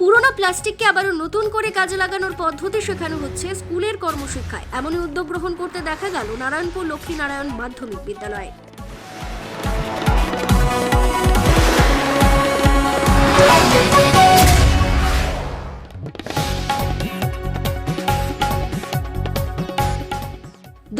পুরোনো প্লাস্টিককে আবারও নতুন করে কাজে লাগানোর পদ্ধতি শেখানো হচ্ছে স্কুলের কর্মশিক্ষায়। এমনই উদ্যোগ গ্রহণ করতে দেখা গেল নারায়ণপুর লক্ষ্মীনারায়ণ মাধ্যমিক বিদ্যালয়ে।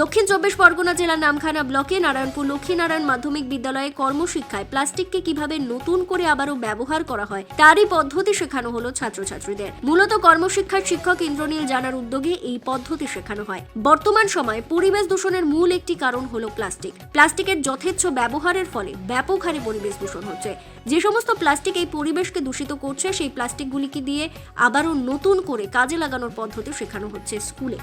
দক্ষিণ চব্বিশ পরগনা জেলার নামখানা ব্লকে নারায়ণপুর লক্ষ্মীনারায়ণ মাধ্যমিক বিদ্যালয়ে কর্মশিক্ষায় প্লাস্টিককে কীভাবে নতুন করে আবারও ব্যবহার করা হয়, তারই পদ্ধতি শেখানো হলো ছাত্রছাত্রীদের। মূলত কর্মশিক্ষার শিক্ষক ইন্দ্রনীল জানার উদ্যোগে এই পদ্ধতি শেখানো হয়। বর্তমান সময়ে পরিবেশ দূষণের মূল একটি কারণ হলো প্লাস্টিক। প্লাস্টিকের যথেচ্ছ ব্যবহারের ফলে ব্যাপক হারে পরিবেশ দূষণ হচ্ছে। যে সমস্ত প্লাস্টিক এই পরিবেশকে দূষিত করছে, সেই প্লাস্টিকগুলিকে দিয়ে আবারও নতুন করে কাজে লাগানোর পদ্ধতি শেখানো হচ্ছে স্কুলে।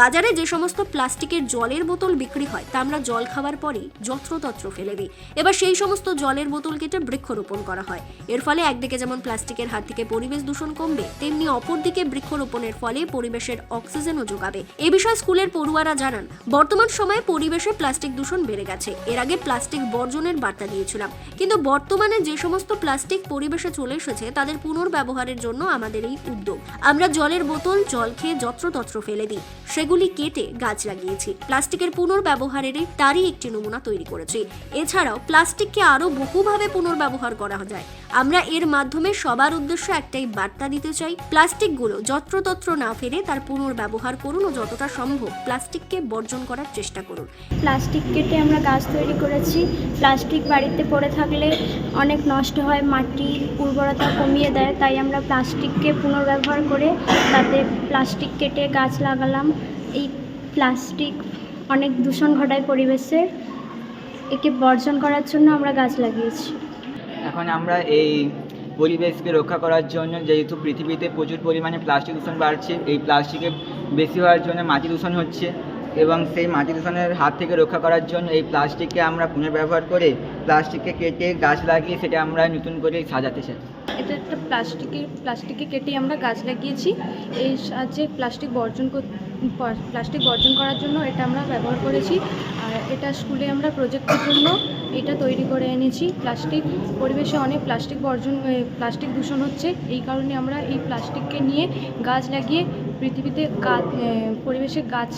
বাজারে যে সমস্ত প্লাস্টিকের জলের বোতল বিক্রি হয়, তা আমরা জল খাওয়ার পরেই যত্রতত্র ফেলে দিই। এবার সেই সমস্ত জলের বোতল কেটে বৃক্ষরোপণ করা হয়। এর ফলে একদিকে যেমন প্লাস্টিকের হাত থেকে পরিবেশ দূষণ কমবে, তেমনি অপরদিকে বৃক্ষরোপণের ফলে পরিবেশের অক্সিজেনও যোগাবে। এ বিষয়ে স্কুলের পড়ুয়ারা জানান, বর্তমান সময়ে পরিবেশে প্লাস্টিক দূষণ বেড়ে গেছে। এর আগে প্লাস্টিক বর্জনের বার্তা দিয়েছিলাম। কিন্তু বর্তমানে যে সমস্ত প্লাস্টিক পরিবেশে চলে এসেছে, তাদের পুনর্ব্যবহারের জন্য আমাদের এই উদ্যোগ। আমরা জলের বোতল, জল খেয়ে যত্রতত্র ফেলে দিই। সেগুলি কেটে গাছ লাগিয়েছি। প্লাস্টিকের পুনর্ব্যবহারের তারই একটি নমুনা তৈরি করেছি। এছাড়াও প্লাস্টিককে আরও বহুভাবে পুনর্ব্যবহার করা যায়। আমরা এর মাধ্যমে সবার উদ্দেশ্য একটাই বার্তা দিতে চাই, প্লাস্টিকগুলো যত্রতত্র না ফেলে তার পুনর্ব্যবহার করুন ও যতটা সম্ভব প্লাস্টিককে বর্জন করার চেষ্টা করুন। প্লাস্টিক কেটে আমরা গাছ তৈরি করেছি। প্লাস্টিক বাড়িতে পড়ে থাকলে অনেক নষ্ট হয় মাটির উর্বরতা কমিয়ে দেয়। তাই আমরা প্লাস্টিককে পুনর্ব্যবহার করে তাতে প্লাস্টিক কেটে গাছ লাগালাম। এই প্লাস্টিক অনেক দূষণ ঘটায় পরিবেশের একে বর্জন করার জন্য আমরা গাছ লাগিয়েছি। এখন আমরা এই পরিবেশকে রক্ষা করার জন্য যেহেতু পৃথিবীতে প্রচুর পরিমাণে প্লাস্টিক দূষণ বাড়ছে, এই প্লাস্টিকে বেশি হওয়ার জন্য মাটি দূষণ হচ্ছে। এবং সেই মাটি দূষণের হাত থেকে রক্ষা করার জন্য এই প্লাস্টিককে আমরা পুনর্ব্যবহার করে প্লাস্টিককে কেটে গাছ লাগিয়ে সেটা আমরা নতুন করে সাজাতে চাই। এটা একটা প্লাস্টিকের প্লাস্টিকে কেটে আমরা গাছ লাগিয়েছি। এই সাহায্যে প্লাস্টিক বর্জন প্লাস্টিক বর্জন করার জন্য এটা আমরা ব্যবহার করেছি। আর এটা স্কুলে আমরা প্রজেক্টের জন্য এটা তৈরি করে এনেছি। প্লাস্টিক পরিবেশে অনেক প্লাস্টিক বর্জন প্লাস্টিক দূষণ হচ্ছে। এই কারণে আমরা এই প্লাস্টিককে নিয়ে গাছ লাগিয়ে পৃথিবীতে গাছ পরিবেশে গাছ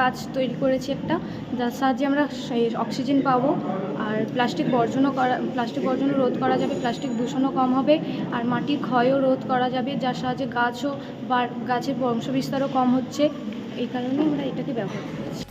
গাছ তৈরি করেছি একটা, যার সাহায্যে আমরা অক্সিজেন পাবো। আর প্লাস্টিক বর্জনও করা প্লাস্টিক বর্জনও রোধ করা যাবে, প্লাস্টিক দূষণও কম হবে, আর মাটির ক্ষয়ও রোধ করা যাবে, যার সাহায্যে গাছও বা গাছের বংশবিস্তারও কম হচ্ছে। এই কারণে আমরা এটাকে ব্যবহার করছি।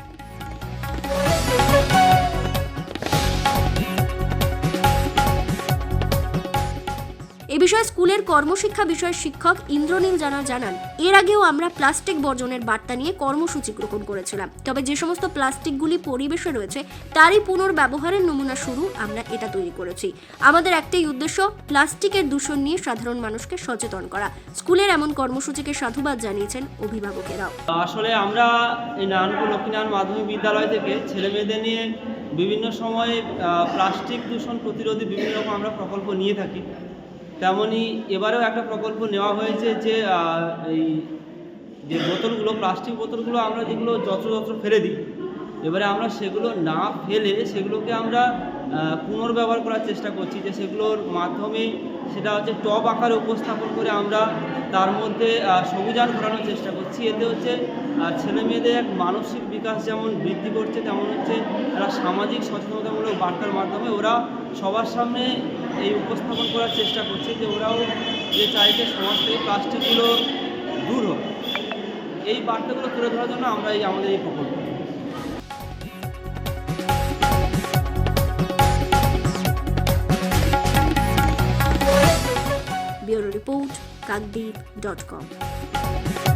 বিষয়ে স্কুলের কর্মশিক্ষা বিষয়ের শিক্ষক ইন্দ্রনীল জানা জানান, এর আগেও আমরা প্লাস্টিক বর্জনের বার্তা নিয়ে কর্মসূচি গ্রহণ করেছিলাম। তবে যে সমস্ত প্লাস্টিকগুলি পরিবেশে রয়েছে, তারই পুনর্ব্যবহারের নমুনা শুরু আমরা এটা তৈরি করেছি। আমাদের একটাই উদ্দেশ্য, প্লাস্টিকের দূষণ নিয়ে সাধারণ মানুষকে সচেতন করা। স্কুলের এমন কর্মসূচিকে সাধুবাদ জানিয়েছেন অভিভাবকেরাও। আসলে আমরা এই লক্ষ্মীনারায়ণ মাধ্যমিক বিদ্যালয় থেকে ছেলে মেয়েদের নিয়ে বিভিন্ন সময়ে প্লাস্টিক দূষণ প্রতিরোধে বিভিন্ন রকম আমরা প্রকল্প নিয়ে থাকি। তেমনই এবারেও একটা প্রকল্প নেওয়া হয়েছে যে এই যে বোতলগুলো, প্লাস্টিক বোতলগুলো আমরা যেগুলো যত্র যত্র ফেলে দিই, এবারে আমরা সেগুলো না ফেলে সেগুলোকে আমরা পুনর্ব্যবহার করার চেষ্টা করছি যে সেগুলোর মাধ্যমে সেটা হচ্ছে টব আকারে উপস্থাপন করে আমরা তার মধ্যে আহ, সবুজায়ন ঘটানোর চেষ্টা করছি। এতে হচ্ছে ছেলে মেয়েদের এক মানসিক বিকাশ যেমন বৃদ্ধি করছে তেমন হচ্ছে তারা সামাজিক সচেতনতামূলক বার্তার মাধ্যমে ওরা সবার সামনে এই উপস্থাপন করার চেষ্টা করছে যে ওরাও যে চাইছে সমাজ থেকে প্লাস্টিকগুলো দূর হোক। এই বার্তাগুলো তুলে ধরার জন্য আমরা এই আমাদের এই প্রকল্প। Bureau Report, Kakdeep.com.